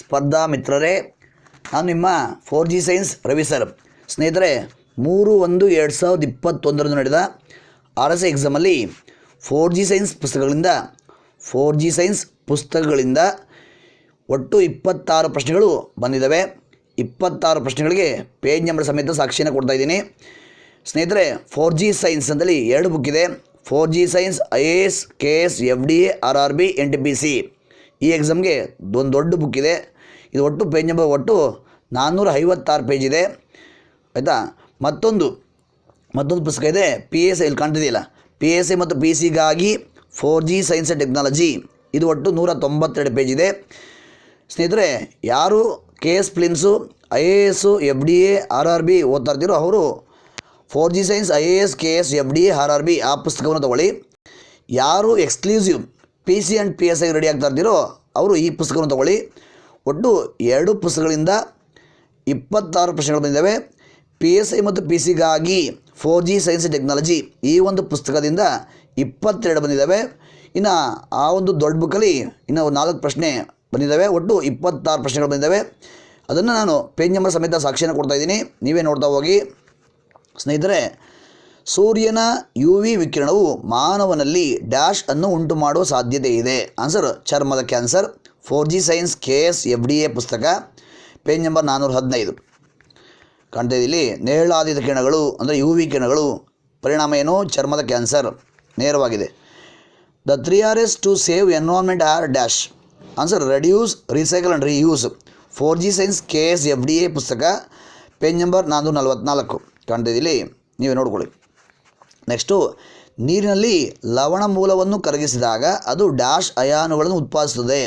ಸ್ಪರ್ಧಾ ಮಿತ್ರರೇ, ನಾನು ನಿಮ್ಮ four G science Ravi sir ಸ್ನೇಹಿತರೆ, ಮೂರು ಒಂದು ಎರಡು ಸಾವಿರದ ಇಪ್ಪತ್ತೊಂದರಂದು ನಡೆದ ಆರ್ ಎಸ್ ಎಕ್ಸಾಮಲ್ಲಿ ಫೋರ್ ಜಿ ಸೈನ್ಸ್ ಪುಸ್ತಕಗಳಿಂದ ಫೋರ್ ಜಿ ಸೈನ್ಸ್ ಪುಸ್ತಕಗಳಿಂದ ಒಟ್ಟು ಇಪ್ಪತ್ತಾರು ಪ್ರಶ್ನೆಗಳು ಬಂದಿದ್ದಾವೆ. ಇಪ್ಪತ್ತಾರು ಪ್ರಶ್ನೆಗಳಿಗೆ ಪೇಜ್ ನಂಬರ್ ಸಮೇತ ಸಾಕ್ಷಿಯನ್ನು ಕೊಡ್ತಾ ಇದ್ದೀನಿ. ಸ್ನೇಹಿತರೆ ಫೋರ್ ಜಿ ಸೈನ್ಸ್ ಅಂತೇಳಿ ಎರಡು ಬುಕ್ ಇದೆ. Four G science I A S K S F D A R R B N T P C ಈ ಎಕ್ಸಾಮ್ಗೆ ಒಂದು ದೊಡ್ಡ ಬುಕ್ ಇದೆ. ಇದು ಒಟ್ಟು ಪೇಜ್ ನಂಬರ್ ಒಟ್ಟು ನಾನ್ನೂರ ಐವತ್ತಾರು ಪೇಜ್ ಇದೆ. ಆಯಿತಾ? ಮತ್ತೊಂದು ಮತ್ತೊಂದು ಪುಸ್ತಕ ಇದೆ. ಪಿ ಎಸ್ ಐ ಇಲ್ಲಿ ಕಾಣ್ತಿದೆಯಲ್ಲ? ಪಿ ಎಸ್ ಐ ಮತ್ತು P ಸಿಗಾಗಿ four G science and technology ಇದು ಒಟ್ಟು ನೂರ ತೊಂಬತ್ತೆರಡು ಪೇಜ್ ಇದೆ. ಸ್ನೇಹಿತರೆ, ಯಾರು K S prelims I A S F D A R R B ಓದ್ತಾ ಇರ್ತೀರೋ ಅವರು four G science I A S K S F D A R R B ಆ ಪುಸ್ತಕವನ್ನು ತಗೊಳ್ಳಿ. ಯಾರು exclusive P C and P S ಐಗೆ ready ಆಗ್ತಾ ಇದ್ದೀರೋ ಅವರು ಈ ಪುಸ್ತಕವನ್ನು ತಗೊಳ್ಳಿ. ಒಟ್ಟು ಎರಡು ಪುಸ್ತಕಗಳಿಂದ ಇಪ್ಪತ್ತಾರು ಪ್ರಶ್ನೆಗಳು ಬಂದಿದ್ದಾವೆ. ಪಿ ಎಸ್ ಐ ಮತ್ತು ಪಿ ಸಿಗಾಗಿ ಫೋರ್ ಜಿ ಸೈನ್ಸ್ ಟೆಕ್ನಾಲಜಿ ಈ ಒಂದು ಪುಸ್ತಕದಿಂದ ಇಪ್ಪತ್ತೆರಡು ಬಂದಿದ್ದಾವೆ. ಇನ್ನು ಆ ಒಂದು ದೊಡ್ಡ ಬುಕ್ಕಲ್ಲಿ ಇನ್ನು ನಾಲ್ಕು ಪ್ರಶ್ನೆ ಬಂದಿದ್ದಾವೆ. ಒಟ್ಟು ಇಪ್ಪತ್ತಾರು ಪ್ರಶ್ನೆಗಳು ಬಂದಿದ್ದಾವೆ. ಅದನ್ನು ನಾನು ಪೇಜ್ ನಂಬರ್ ಸಮೇತ ಸಾಕ್ಷಿಯನ್ನು ಕೊಡ್ತಾ ಇದ್ದೀನಿ. ನೀವೇ ನೋಡ್ತಾ ಹೋಗಿ. ಸ್ನೇಹಿತರೆ ಸೂರ್ಯನ ಯು ವಿ ವಿಕಿರಣವು ಮಾನವನಲ್ಲಿ ಡ್ಯಾಶ್ ಅನ್ನು ಉಂಟು ಮಾಡುವ ಸಾಧ್ಯತೆ ಇದೆ. ಆನ್ಸರ್ ಚರ್ಮದ cancer. Four G science K S F D A ಪುಸ್ತಕ. ಪೇಜ್ ನಂಬರ್ ನಾನ್ನೂರ ಹದಿನೈದು ಕಾಣ್ತಾ ಇಲ್ಲಿ ನೇರಳಾದಿತ ಕಿರಣಗಳು, ಅಂದರೆ ಯು ವಿ ಕಿರಣಗಳು, ಪರಿಣಾಮ ಏನು? ಚರ್ಮದ cancer. ನೇರವಾಗಿದೆ. The three R S to save environment R dash answer reduce recycle and reuse four G science K S F D A ಪುಸ್ತಕ. ಪೇಜ್ ನಂಬರ್ ನಾನ್ನೂರ ನಲ್ವತ್ನಾಲ್ಕು ಕಾಣ್ತಾ ಇಲ್ಲಿ, ನೀವೇ ನೋಡ್ಕೊಳ್ಳಿ. ನೆಕ್ಸ್ಟು ನೀರಿನಲ್ಲಿ ಲವಣ ಮೂಲವನ್ನು ಕರಗಿಸಿದಾಗ ಅದು ಡ್ಯಾಶ್ ಅಯಾನುಗಳನ್ನು ಉತ್ಪಾದಿಸುತ್ತದೆ.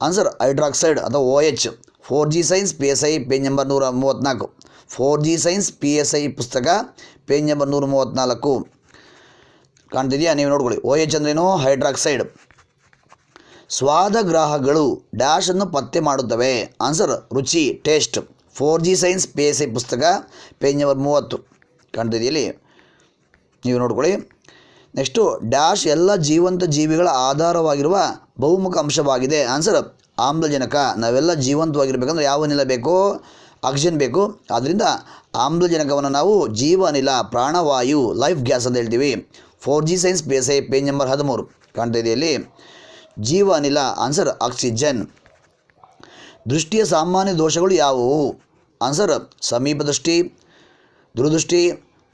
ಆನ್ಸರ್ ಹೈಡ್ರಾಕ್ಸೈಡ್ ಅಥವಾ O H four G science P S I page number ನೂರ ಮೂವತ್ತ್ನಾಲ್ಕು four G science P S I ಪುಸ್ತಕ ಪೇಜ್ ನಂಬರ್ ನೂರ ಮೂವತ್ತ್ನಾಲ್ಕು ಕಾಣ್ತಿದೆಯಾ? ನೀವು ನೋಡ್ಕೊಳ್ಳಿ. ಓ ಎಚ್ ಅಂದ್ರೇನು? ಹೈಡ್ರಾಕ್ಸೈಡ್ ಸ್ವಾದಗ್ರಾಹಗಳು ಡ್ಯಾಶನ್ನು ಪತ್ತೆ ಮಾಡುತ್ತವೆ. ಆನ್ಸರ್ ರುಚಿ taste four G science P S I ಪುಸ್ತಕ ಪೇಜ್ ನಂಬರ್ ಮೂವತ್ತು. ಕಾಣ್ತಿದೆಯಲ್ಲಿ ನೀವು ನೋಡ್ಕೊಳ್ಳಿ. ನೆಕ್ಸ್ಟು, ಡ್ಯಾಶ್ ಎಲ್ಲ ಜೀವಂತ ಜೀವಿಗಳ ಆಧಾರವಾಗಿರುವ ಬಹುಮುಖ ಅಂಶವಾಗಿದೆ. ಆನ್ಸರ್, ಆಮ್ಲಜನಕ. ನಾವೆಲ್ಲ ಜೀವಂತವಾಗಿರಬೇಕಂದ್ರೆ ಯಾವ ಅನಿಲ ಬೇಕು? ಆಕ್ಸಿಜನ್ ಬೇಕು. ಆದ್ದರಿಂದ ಆಮ್ಲಜನಕವನ್ನು ನಾವು ಜೀವ ಅನಿಲ, ಪ್ರಾಣವಾಯು, ಲೈಫ್ ಗ್ಯಾಸ್ ಅಂತ ಹೇಳ್ತೀವಿ. Four G science S I, page number ಹದಿಮೂರು. ಕಾಣ್ತಾ ಇದೆಯಲ್ಲಿ ಜೀವ ಅನಿಲ, ಆನ್ಸರ್, ಆಕ್ಸಿಜನ್. ದೃಷ್ಟಿಯ ಸಾಮಾನ್ಯ ದೋಷಗಳು ಯಾವುವು? ಆನ್ಸರ್ ಸಮೀಪ ದೃಷ್ಟಿ ದುರದೃಷ್ಟಿ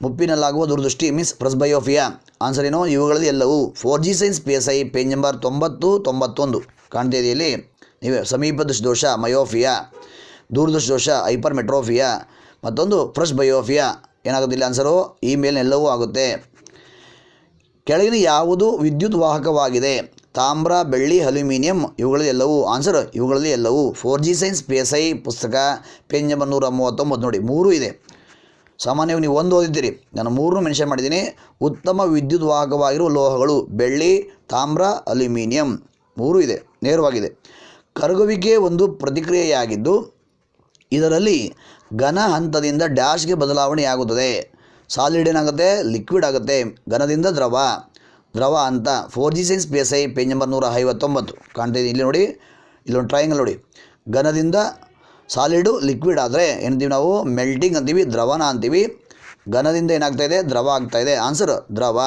ಮುಪ್ಪಿನಲ್ಲಾಗುವ ದುರದೃಷ್ಟಿ ಮಿಸ್ ಪ್ರಸ್ಬಯೋಫಿಯಾ ಆನ್ಸರ್ ಏನೋ? ಇವುಗಳಲ್ಲಿ ಎಲ್ಲವೂ four G science P S I page number ತೊಂಬತ್ತು, ತೊಂಬತ್ತೊಂದು. ಕಾಣ್ತಾ ನೀವೇ ಸಮೀಪ ದೋಷ ಮಯೋಫಿಯಾ ದೂರದೃಷ್ಟಿ ದೋಷ ಹೈಪರ್ ಮೆಟ್ರೋಫಿಯಾ ಮತ್ತೊಂದು ಫ್ರೆಶ್ ಬಯೋಫಿಯಾ ಏನಾಗೋದಿಲ್ಲ ಆನ್ಸರು ಈ ಮೇಲಿನೆಲ್ಲವೂ ಆಗುತ್ತೆ. ಕೆಳಗಿನ ಯಾವುದು ವಿದ್ಯುತ್ ವಾಹಕವಾಗಿದೆ? ತಾಮ್ರ, ಬೆಳ್ಳಿ, ಅಲ್ಯೂಮಿನಿಯಂ, ಇವುಗಳಲ್ಲಿ ಎಲ್ಲವೂ ಆನ್ಸರ್ ಇವುಗಳಲ್ಲಿ ಎಲ್ಲವೂ four G science P S I ಪುಸ್ತಕ ಪೇಜ್ ನಂಬರ್ ನೂರ ಮೂವತ್ತೊಂಬತ್ತು. ನೋಡಿ, ಮೂರು ಇದೆ. ಸಾಮಾನ್ಯವಾಗಿ ನೀವು ಒಂದು ಓದಿದ್ದೀರಿ. ನಾನು ಮೂರನ್ನು ಮೆನ್ಷನ್ ಮಾಡಿದ್ದೀನಿ. ಉತ್ತಮ ವಿದ್ಯುತ್ ವಾಹಕವಾಗಿರುವ ಲೋಹಗಳು ಬೆಳ್ಳಿ, ತಾಮ್ರ, ಅಲ್ಯೂಮಿನಿಯಂ ಮೂರು ಇದೆ. ನೇರವಾಗಿದೆ. ಕರಗುವಿಕೆ ಒಂದು ಪ್ರತಿಕ್ರಿಯೆಯಾಗಿದ್ದು, ಇದರಲ್ಲಿ ಘನ ಹಂತದಿಂದ ಡ್ಯಾಶ್ಗೆ ಬದಲಾವಣೆಯಾಗುತ್ತದೆ. ಸಾಲಿಡ್ ಏನಾಗುತ್ತೆ? ಲಿಕ್ವಿಡ್ ಆಗುತ್ತೆ. ಘನದಿಂದ ದ್ರವ. ದ್ರವ ಅಂತ four G science P S I page number ನೂರ ಐವತ್ತೊಂಬತ್ತು. ಕಾಣ್ತಾ ಇದೆ. ಇಲ್ಲಿ ನೋಡಿ. ಇಲ್ಲೊಂದು ಟ್ರಯಾಂಗಲ್ ನೋಡಿ. ಘನದಿಂದ ಸಾಲಿಡು ಲಿಕ್ವಿಡ್ ಆದರೆ ಏನಂತೀವಿ ನಾವು? ಮೆಲ್ಟಿಂಗ್ ಅಂತೀವಿ, ದ್ರವನ ಅಂತೀವಿ. ಘನದಿಂದ ಏನಾಗ್ತಾ ಇದೆ? ದ್ರವ ಆಗ್ತಾ ಇದೆ. ಆನ್ಸರ್ ದ್ರವ.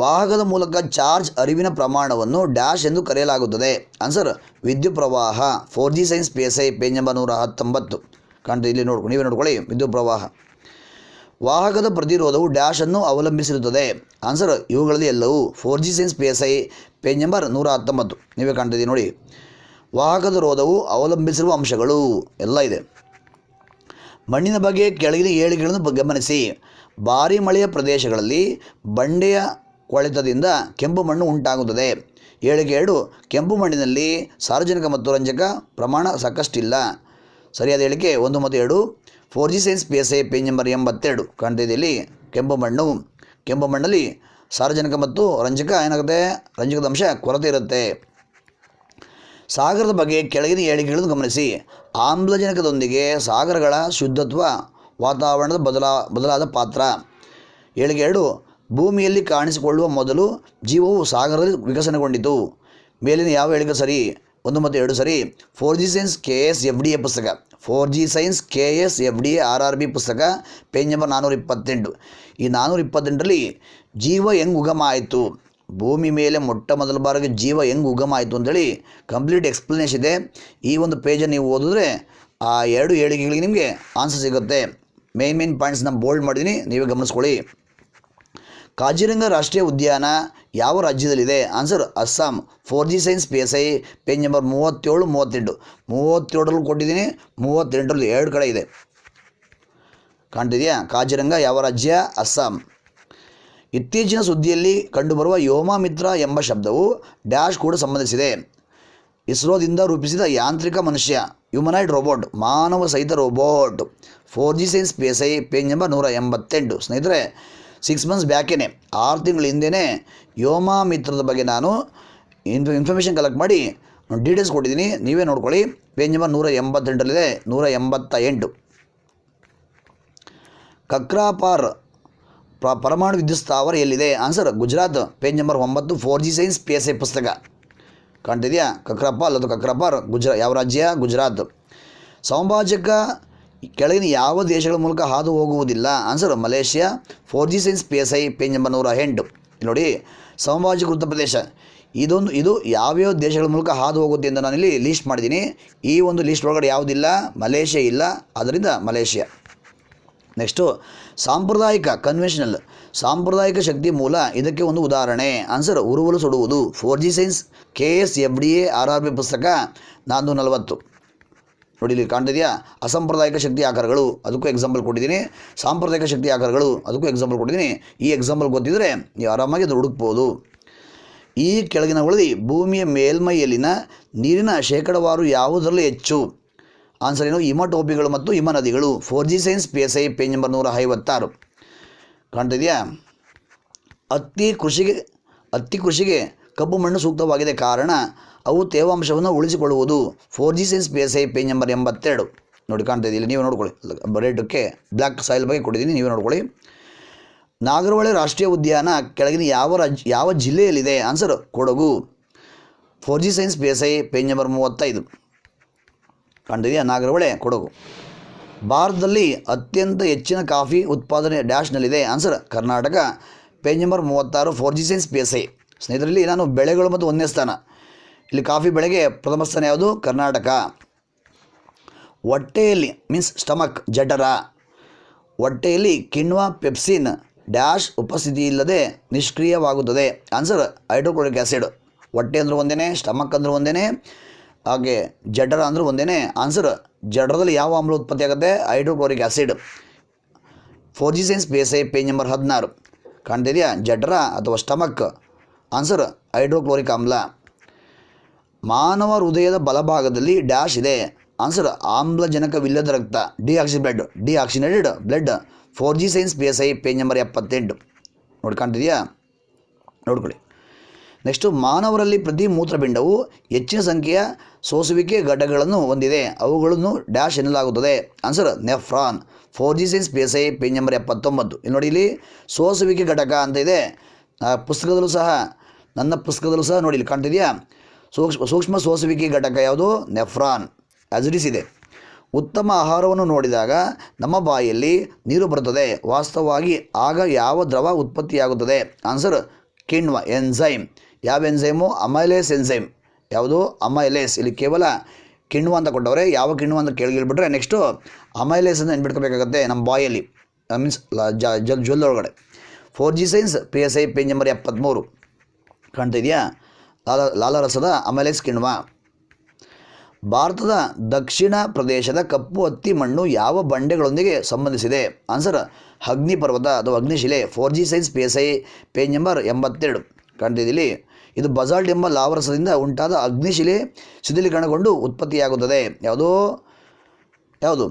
ವಾಹಕದ ಮೂಲಕ ಚಾರ್ಜ್ ಅರಿವಿನ ಪ್ರಮಾಣವನ್ನು ಡ್ಯಾಶ್ ಎಂದು ಕರೆಯಲಾಗುತ್ತದೆ. ಆನ್ಸರ್ ವಿದ್ಯುತ್ ಪ್ರವಾಹ. Four G science P S I page number ನೂರ ಹತ್ತೊಂಬತ್ತು ಕಾಣ್ತೀವಿ ಇಲ್ಲಿ ನೋಡ್ಕೊಂಡು ನೀವೇ ನೋಡ್ಕೊಳ್ಳಿ, ವಿದ್ಯುತ್ ಪ್ರವಾಹ. ವಾಹಕದ ಪ್ರತಿರೋಧವು ಡ್ಯಾಶ್ ಅನ್ನು ಅವಲಂಬಿಸಿರುತ್ತದೆ. ಆನ್ಸರ್ ಇವುಗಳಲ್ಲಿ ಎಲ್ಲವೂ four G science P S I page number ನೂರ ಹತ್ತೊಂಬತ್ತು ನೀವೇ ಕಾಣ್ತಿದ್ದೀವಿ ನೋಡಿ. ವಾಹಕದ ರೋಧವು ಅವಲಂಬಿಸಿರುವ ಅಂಶಗಳು ಎಲ್ಲ ಇದೆ. ಮಣ್ಣಿನ ಬಗ್ಗೆ ಕೆಳಗಿನ ಏಳಿಗೆಗಳನ್ನು ಗಮನಿಸಿ. ಭಾರಿ ಮಳೆಯ ಪ್ರದೇಶಗಳಲ್ಲಿ ಬಂಡೆಯ ಕೊಳೆತದಿಂದ ಕೆಂಪು ಮಣ್ಣು ಉಂಟಾಗುತ್ತದೆ. ಏಳಿಗೆ ಎರಡು, ಕೆಂಪು ಮಣ್ಣಿನಲ್ಲಿ ಸಾರ್ವಜನಿಕ ಮತ್ತು ರಂಜಕ ಪ್ರಮಾಣ ಸಾಕಷ್ಟಿಲ್ಲ. ಸರಿಯಾದ ಹೇಳಿಕೆ ಒಂದು ಮತ್ತು ಎರಡು. Four G science P S I page number ಎಂಬತ್ತೆರಡು ಕಾಣ್ತಿದೆ ಕೆಂಪು ಮಣ್ಣು. ಕೆಂಪು ಮಣ್ಣಲ್ಲಿ ಸಾರ್ವಜನಿಕ ಮತ್ತು ರಂಜಕ ಏನಾಗುತ್ತೆ? ರಂಜಕದ ಅಂಶ ಕೊರತೆ ಇರುತ್ತೆ. ಸಾಗರದ ಬಗ್ಗೆ ಕೆಳಗಿನ ಹೇಳಿಕೆಗಳನ್ನು ಗಮನಿಸಿ. ಆಮ್ಲಜನಕದೊಂದಿಗೆ ಸಾಗರಗಳ ಶುದ್ಧತ್ವ, ವಾತಾವರಣದ ಬದಲಾ, ಬದಲಾದ ಪಾತ್ರ. ಹೇಳಿಕೆ ಎರಡು, ಭೂಮಿಯಲ್ಲಿ ಕಾಣಿಸಿಕೊಳ್ಳುವ ಮೊದಲು ಜೀವವು ಸಾಗರದಲ್ಲಿ ವಿಕಸನಗೊಂಡಿತು. ಮೇಲಿನ ಯಾವ ಹೇಳಿಕೆ ಸರಿ? ಒಂದು ಮತ್ತು ಎರಡು ಸರಿ. Four G science K S F D A ಪುಸ್ತಕ. Four G science K S F D R R B ಪುಸ್ತಕ, ಪೇಜ್ ನಂಬರ್ ನಾನ್ನೂರ ಇಪ್ಪತ್ತೆಂಟು. ಈ ನಾನ್ನೂರ ಇಪ್ಪತ್ತೆಂಟರಲ್ಲಿ ಜೀವ ಹೆಂಗೆ ಉಗಮ ಆಯಿತು? ಭೂಮಿ ಮೇಲೆ ಮೊಟ್ಟ ಮೊದಲ ಬಾರಿಗೆ ಜೀವ ಹೆಂಗೆ ಉಗಮ ಆಯಿತು ಅಂತೇಳಿ ಕಂಪ್ಲೀಟ್ ಎಕ್ಸ್ಪ್ಲನೇಷನ್ ಇದೆ. ಈ ಒಂದು ಪೇಜನ್ನು ನೀವು ಓದಿದ್ರೆ ಆ ಎರಡು ಹೇಳಿಕೆಗಳಿಗೆ ನಿಮಗೆ ಆನ್ಸರ್ ಸಿಗುತ್ತೆ. ಮೇನ್ ಮೇನ್ ಪಾಯಿಂಟ್ಸ್ನ ಬೋಲ್ಡ್ ಮಾಡಿದ್ದೀನಿ ನೀವೇ ಗಮನಿಸ್ಕೊಳ್ಳಿ. ಕಾಜಿರಂಗ ರಾಷ್ಟ್ರೀಯ ಉದ್ಯಾನ ಯಾವ ರಾಜ್ಯದಲ್ಲಿದೆ? Answer Assam. Four G science P S I page number ಮೂವತ್ತೇಳು, ಮೂವತ್ತೆಂಟು. ಮೂವತ್ತೇಳರಲ್ಲಿ ಕೊಟ್ಟಿದ್ದೀನಿ, ಮೂವತ್ತೆಂಟರಲ್ಲಿ ಎರಡು ಕಡೆ ಇದೆ. ಕಾಣ್ತಿದೆಯಾ? ಕಾಜಿರಂಗ ಯಾವ ರಾಜ್ಯ? ಅಸ್ಸಾಂ. ಇತ್ತೀಚಿನ ಸುದ್ದಿಯಲ್ಲಿ ಕಂಡುಬರುವ ಯೋಮಾಮಿತ್ರ ಎಂಬ ಶಬ್ದವು ಡ್ಯಾಶ್ ಕೂಡ ಸಂಬಂಧಿಸಿದೆ. ಇಸ್ರೋದಿಂದ ರೂಪಿಸಿದ ಯಾಂತ್ರಿಕ ಮನುಷ್ಯ, ಹ್ಯೂಮನೈಡ್ ರೋಬೋಟ್, ಮಾನವ ಸಹಿತ robot, four G science P S I, page number ನೂರ ಎಂಬತ್ತೆಂಟು. ಸ್ನೇಹಿತರೆ ಸಿಕ್ಸ್ ಮಂತ್ಸ್ ಬ್ಯಾಕೇನೆ ಆರು ತಿಂಗಳ ಹಿಂದೆಯೇ ಯೋಮಾಮಿತ್ರದ ಬಗ್ಗೆ ನಾನು ಇನ್ಫ ಇನ್ಫಾರ್ಮೇಷನ್ ಕಲೆಕ್ಟ್ ಮಾಡಿ ಡೀಟೇಲ್ಸ್ ಕೊಟ್ಟಿದ್ದೀನಿ. ನೀವೇ ನೋಡ್ಕೊಳ್ಳಿ. ಪೇಜ್ ನಂಬರ್ ನೂರ ಎಂಬತ್ತೆಂಟರಲ್ಲಿದೆ ನೂರ ಎಂಬತ್ತ ಎಂಟು ಕಕ್ರಾಪಾರ್ ಪ್ರ ಪರಮಾಣು ವಿದ್ಯುತ್ ಸ್ಥಾವರ ಎಲ್ಲಿದೆ? ಆನ್ಸರ್ ಗುಜರಾತ್. ಪೇಜ್ ನಂಬರ್ ಒಂಬತ್ತು four G science P S I ಪುಸ್ತಕ. ಕಾಣ್ತಿದೆಯಾ? ಕಕ್ರಪ್ಪ, ಅಲ್ಲದು ಕಕ್ರಪ್ಪ. ಗುಜರಾ ಯಾವ ರಾಜ್ಯ? ಗುಜರಾತ್. ಸಂಭಾಜಕ ಕೆಳಗಿನ ಯಾವ ದೇಶಗಳ ಮೂಲಕ ಹಾದು ಹೋಗುವುದಿಲ್ಲ? Answer Malaysia. Four G science P S I page number ನೂರ ಎಂಟು. ನೋಡಿ, ಸಂಭಾಜಕ ಉತ್ತರ ಪ್ರದೇಶ. ಇದೊಂದು ಇದು ಯಾವ್ಯಾವ ದೇಶಗಳ ಮೂಲಕ ಹಾದು ಹೋಗುತ್ತೆ ಅಂತ ನಾನಿಲ್ಲಿ ಲೀಸ್ಟ್ ಮಾಡಿದ್ದೀನಿ. ಈ ಒಂದು ಲೀಸ್ಟ್ ಒಳಗಡೆ ಯಾವುದಿಲ್ಲ? ಮಲೇಷ್ಯಾ ಇಲ್ಲ. ಅದರಿಂದ ಮಲೇಷ್ಯಾ. ನೆಕ್ಸ್ಟು ಸಾಂಪ್ರದಾಯಿಕ ಕನ್ವೆನ್ಷನಲ್ ಸಾಂಪ್ರದಾಯಿಕ ಶಕ್ತಿ ಮೂಲ ಇದಕ್ಕೆ ಒಂದು ಉದಾಹರಣೆ. ಆನ್ಸರ್ ಉರುವಲು ಸುಡುವುದು. Four G science K S F D A R R B ಪುಸ್ತಕ ನಾನ್ನೂರ ನಲವತ್ತು ನೋಡಿ, ಇಲ್ಲಿ ಕಾಣ್ತಿದೆಯಾ? ಅಸಾಂಪ್ರದಾಯಿಕ ಶಕ್ತಿ ಆಕಾರಗಳು. ಅದಕ್ಕೂ ಎಕ್ಸಾಂಪಲ್ ಕೊಟ್ಟಿದ್ದೀನಿ. ಸಾಂಪ್ರದಾಯಿಕ ಶಕ್ತಿ ಆಕಾರಗಳು. ಅದಕ್ಕೂ ಎಕ್ಸಾಂಪಲ್ ಕೊಟ್ಟಿದ್ದೀನಿ. ಈ ಎಕ್ಸಾಂಪಲ್ ಗೊತ್ತಿದ್ದರೆ ನೀವು ಆರಾಮಾಗಿ ಅದು ಹುಡುಕ್ಬೋದು. ಈ ಕೆಳಗಿನಗಳಲ್ಲಿ ಭೂಮಿಯ ಮೇಲ್ಮೈಯಲ್ಲಿನ ನೀರಿನ ಶೇಕಡವಾರು ಯಾವುದರಲ್ಲಿ ಹೆಚ್ಚು. ಆನ್ಸರ್ ಏನು? ಹಿಮ ಟೋಪಿಗಳು ಮತ್ತು ಹಿಮ ನದಿಗಳು. Four G science P S I page number ನೂರ ಐವತ್ತಾರು ಕಾಣ್ತಿದೆಯಾ? ಹತ್ತಿ ಕೃಷಿಗೆ ಹತ್ತಿ ಕೃಷಿಗೆ ಕಪ್ಪು ಮಣ್ಣು ಸೂಕ್ತವಾಗಿದೆ ಕಾರಣ ಅವು ತೇವಾಂಶವನ್ನು ಉಳಿಸಿಕೊಳ್ಳುವುದು. Four G science P S I page number ಎಂಬತ್ತೆರಡು. ನೋಡಿ ಕಾಣ್ತಾ ಇಲ್ಲಿ ನೀವು ನೋಡ್ಕೊಳ್ಳಿ. ರೇಟಕ್ಕೆ ಬ್ಲ್ಯಾಕ್ ಸಾಯಿಲ್ ಬಗ್ಗೆ ಕೊಟ್ಟಿದ್ದೀನಿ, ನೀವೇ ನೋಡ್ಕೊಳ್ಳಿ. ನಾಗರಹೊಳೆ ರಾಷ್ಟ್ರೀಯ ಉದ್ಯಾನ ಕೆಳಗಿನ ಯಾವ ರಾಜ್, ಯಾವ ಜಿಲ್ಲೆಯಲ್ಲಿದೆ? Answer Kodagu. Four G science P S I page number ಮೂವತ್ತೈದು. ಕಾಣ್ತಿದೆಯಾ ನಾಗರಹೊಳೆ ಕೊಡಗು. ಭಾರತದಲ್ಲಿ ಅತ್ಯಂತ ಹೆಚ್ಚಿನ ಕಾಫಿ ಉತ್ಪಾದನೆ ಡ್ಯಾಶ್ನಲ್ಲಿದೆ ಆನ್ಸರ್ ಕರ್ನಾಟಕ. ಪೇಜ್ ನಂಬರ್ ಮೂವತ್ತಾರು four G science P S I ಸ್ನೇಹಿತರಲ್ಲಿ, ನಾನು ಬೆಳೆಗಳು ಮತ್ತು ಒಂದನೇ ಸ್ಥಾನ. ಇಲ್ಲಿ ಕಾಫಿ ಬೆಳೆಗೆ ಪ್ರಥಮ ಸ್ಥಾನ ಯಾವುದು? ಕರ್ನಾಟಕ. ಹೊಟ್ಟೆಯಲ್ಲಿ ಮೀನ್ಸ್ ಸ್ಟಮಕ್ ಜಠರ. ಹೊಟ್ಟೆಯಲ್ಲಿ ಕಿಣ್ವ ಪೆಪ್ಸಿನ್ ಡ್ಯಾಶ್ ಉಪಸ್ಥಿತಿ ಇಲ್ಲದೆ ನಿಷ್ಕ್ರಿಯವಾಗುತ್ತದೆ. ಆನ್ಸರ್ ಹೈಡ್ರೋಕ್ಲೋರಿಕ್ ಆ್ಯಸಿಡ್ ಹೊಟ್ಟೆ ಅಂದರೂ ಒಂದೇ ಸ್ಟಮಕ್ ಅಂದರೂ ಒಂದೇ ಹಾಗೆ ಜಡರ ಅಂದ್ರೆ ಒಂದೇ ಆನ್ಸರ್ ಜಡರದಲ್ಲಿ ಯಾವ ಆಮ್ಲ ಉತ್ಪತ್ತಿ ಆಗುತ್ತೆ? Hydrochloric acid four G science S I page number ಹದಿನಾರು. ಕಾಣ್ತಿದೆಯಾ? ಜಡರ ಅಥವಾ ಸ್ಟಮಕ್ ಆನ್ಸರ್ ಹೈಡ್ರೋಕ್ಲೋರಿಕ್ ಆಮ್ಲ. ಮಾನವ ಹೃದಯದ ಬಲಭಾಗದಲ್ಲಿ ಡ್ಯಾಶ್ ಇದೆ. ಆನ್ಸರ್ ಆಮ್ಲಜನಕವಿಲ್ಲದ ರಕ್ತ. Deoxy blood deoxygenated blood four G science P S I page number ಎಪ್ಪತ್ತೆಂಟು ನೋಡ್ಕೊಂತಿದೆಯಾ ನೋಡ್ಕೊಳ್ಳಿ. ನೆಕ್ಸ್ಟು ಮಾನವರಲ್ಲಿ ಪ್ರತಿ ಮೂತ್ರಪಿಂಡವು ಹೆಚ್ಚಿನ ಸಂಖ್ಯೆಯ ಸೋಸುವಿಕೆ ಘಟಕಗಳನ್ನು ಹೊಂದಿದೆ. ಅವುಗಳನ್ನು ಡ್ಯಾಶ್ ಎನ್ನಲಾಗುತ್ತದೆ. Answer nephron four G science P S I page number ಎಪ್ಪತ್ತೊಂಬತ್ತು. ಇಲ್ಲಿ ನೋಡಿ, ಇಲ್ಲಿ ಸೋಸುವಿಕೆ ಘಟಕ ಅಂತ ಇದೆ. ಪುಸ್ತಕದಲ್ಲೂ ಸಹ, ನನ್ನ ಪುಸ್ತಕದಲ್ಲೂ ಸಹ ನೋಡಿ, ಇಲ್ಲಿ ಕಾಣ್ತಿದೆಯಾ? ಸೂಕ್ಷ್ಮ ಸೂಕ್ಷ್ಮ ಸೋಸುವಿಕೆ ಘಟಕ ಯಾವುದು? ನೆಫ್ರಾನ್ ಆಸ್ ಇದೆ. ಉತ್ತಮ ಆಹಾರವನ್ನು ನೋಡಿದಾಗ ನಮ್ಮ ಬಾಯಲ್ಲಿ ನೀರು ಬರುತ್ತದೆ. ವಾಸ್ತವವಾಗಿ ಆಗ ಯಾವ ದ್ರವ ಉತ್ಪತ್ತಿಯಾಗುತ್ತದೆ? ಆನ್ಸರ್ ಕಿಣ್ವ ಎನ್ಸೈಮ್ ಯಾವ ಎನ್ಸೈಮು ಅಮೈಲೇಸ್ ಎನ್ಸೈಮ್ ಯಾವುದು? ಅಮೈಲೇಸ್ ಇಲ್ಲಿ ಕೇವಲ ಕಿಣ್ವ ಅಂತ ಕೊಟ್ಟವ್ರೆ. ಯಾವ ಕಿಣ್ವ ಅಂತ ಕೇಳಿ ಕೇಳಿಬಿಟ್ರೆ ನೆಕ್ಸ್ಟು ಅಮೈಲೇಸ್ ಅಂತ ನೆನ್ಬಿಟ್ಕೋಬೇಕಾಗತ್ತೆ ನಮ್ಮ ಬಾಯಲ್ಲಿ. ಮೀನ್ಸ್ ಜಲ್ ಜೊಲ್ ಒಳಗಡೆ four G science P S I page number ಎಪ್ಪತ್ತ್ಮೂರು ಕಾಣ್ತಿದೆಯಾ ಲಾಲ, ಲಾಲಾರಸದ ಅಮೈಲೇಸ್ ಕಿಣ್ವ. ಭಾರತದ ದಕ್ಷಿಣ ಪ್ರದೇಶದ ಕಪ್ಪು ಹತ್ತಿ ಮಣ್ಣು ಯಾವ ಬಂಡೆಗಳೊಂದಿಗೆ ಸಂಬಂಧಿಸಿದೆ? ಆನ್ಸರ್ ಅಗ್ನಿ ಪರ್ವತ ಅಥವಾ ಅಗ್ನಿಶಿಲೆ. Four G science P S I page number ಎಂಬತ್ತೆರಡು. ಕಾಣ್ತಿದ್ದಿಲ್ಲಿ ಇದು ಬಜಾಲ್ಟ್ ಎಂಬ ಲಾವರಸದಿಂದ ಉಂಟಾದ ಅಗ್ನಿಶಿಲೆ ಶಿಥಿಲೀಕರಣಗೊಂಡು ಉತ್ಪತ್ತಿಯಾಗುತ್ತದೆ. ಯಾವುದೋ? ಯಾವುದು?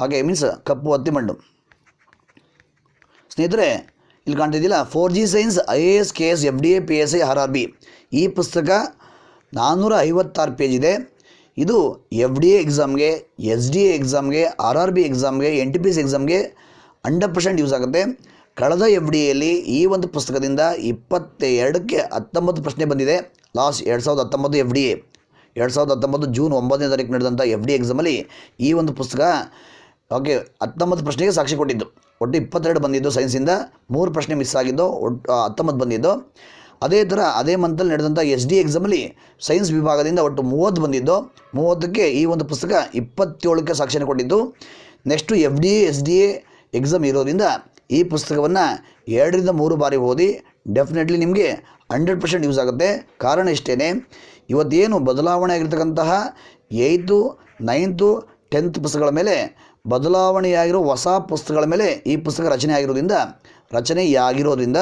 ಹಾಗೆ ಮೀನ್ಸ್ ಕಪ್ಪು ಹತ್ತಿ ಮಣ್ಣು. ಸ್ನೇಹಿತರೆ, ಇಲ್ಲಿ ಕಾಣ್ತಿದ್ದಿಲ್ಲ four G science I A S K S F D A P S I R R B ಈ ಪುಸ್ತಕ ನಾನ್ನೂರ ಐವತ್ತಾರು ಪೇಜ್ ಇದೆ ಇದು ಎಫ್ ಡಿ ಎ ಎಕ್ಸಾಮ್ಗೆ ಎಸ್ ಡಿ ಎ ಎಕ್ಸಾಮ್ಗೆ ಆರ್ ಆರ್ ಬಿ ಎಕ್ಸಾಮ್ಗೆ ಎನ್ ಟಿ ಪಿ ಸಿ ಎಕ್ಸಾಮ್ಗೆ ಹಂಡ್ರೆಡ್ ಪರ್ಸೆಂಟ್ ಯೂಸ್ ಆಗುತ್ತೆ. ಕಳೆದ ಎಫ್ ಡಿ ಎಲ್ಲಿ ಈ ಒಂದು ಪುಸ್ತಕದಿಂದ ಇಪ್ಪತ್ತೆರಡಕ್ಕೆ ಹತ್ತೊಂಬತ್ತು ಪ್ರಶ್ನೆ ಬಂದಿದೆ. ಲಾಸ್ಟ್ ಎರಡು ಸಾವಿರದ ಹತ್ತೊಂಬತ್ತು ಎಫ್ ಡಿ ಎ ಎರಡು ಸಾವಿರದ ಹತ್ತೊಂಬತ್ತು ಜೂನ್ ಒಂಬತ್ತನೇ ತಾರೀಕು ನಡೆದಂಥ ಎಫ್ ಡಿ ಎಕ್ಸಾಮಲ್ಲಿ ಈ ಒಂದು ಪುಸ್ತಕ, ಓಕೆ, ಹತ್ತೊಂಬತ್ತು ಪ್ರಶ್ನೆಗೆ ಸಾಕ್ಷಿ ಕೊಟ್ಟಿದ್ದು. ಒಟ್ಟು ಇಪ್ಪತ್ತೆರಡು ಬಂದಿದ್ದು ಸೈನ್ಸಿಂದ ಮೂರು ಪ್ರಶ್ನೆ ಮಿಸ್ ಆಗಿದ್ದು ಒಟ್ಟು ಹತ್ತೊಂಬತ್ತು ಬಂದಿದ್ದು. ಅದೇ ಥರ ಅದೇ ಮಂತಲ್ಲಿ ನಡೆದಂಥ ಎಸ್ ಡಿ ಎಕ್ಸಾಮಲ್ಲಿ ಸೈನ್ಸ್ ವಿಭಾಗದಿಂದ ಒಟ್ಟು ಮೂವತ್ತು ಬಂದಿದ್ದು. ಮೂವತ್ತಕ್ಕೆ ಈ ಒಂದು ಪುಸ್ತಕ ಇಪ್ಪತ್ತೇಳಕ್ಕೆ ಸಾಕ್ಷಿಯನ್ನು ಕೊಟ್ಟಿದ್ದು. Next F D A S D A exam ಇರೋದ್ರಿಂದ ಈ ಪುಸ್ತಕವನ್ನು ಎರಡರಿಂದ ಮೂರು ಬಾರಿ ಓದಿ ಡೆಫಿನೆಟ್ಲಿ ನಿಮಗೆ ಹಂಡ್ರೆಡ್ ಪರ್ಸೆಂಟ್ ಯೂಸ್ ಆಗುತ್ತೆ. ಕಾರಣ ಇಷ್ಟೇ ಇವತ್ತೇನು ಬದಲಾವಣೆ ಆಗಿರ್ತಕ್ಕಂತಹ ಏಯ್ತು ನೈನ್ತು ಟೆಂತ್ ಪುಸ್ತಕಗಳ ಮೇಲೆ ಬದಲಾವಣೆಯಾಗಿರೋ ಹೊಸ ಪುಸ್ತಕಗಳ ಮೇಲೆ ಈ ಪುಸ್ತಕ ರಚನೆ ಆಗಿರೋದ್ರಿಂದ, ರಚನೆಯಾಗಿರೋದ್ರಿಂದ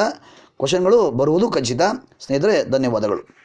ಕ್ವಶನ್ಗಳು ಬರುವುದು ಖಚಿತ. ಸ್ನೇಹಿತರೆ, ಧನ್ಯವಾದಗಳು.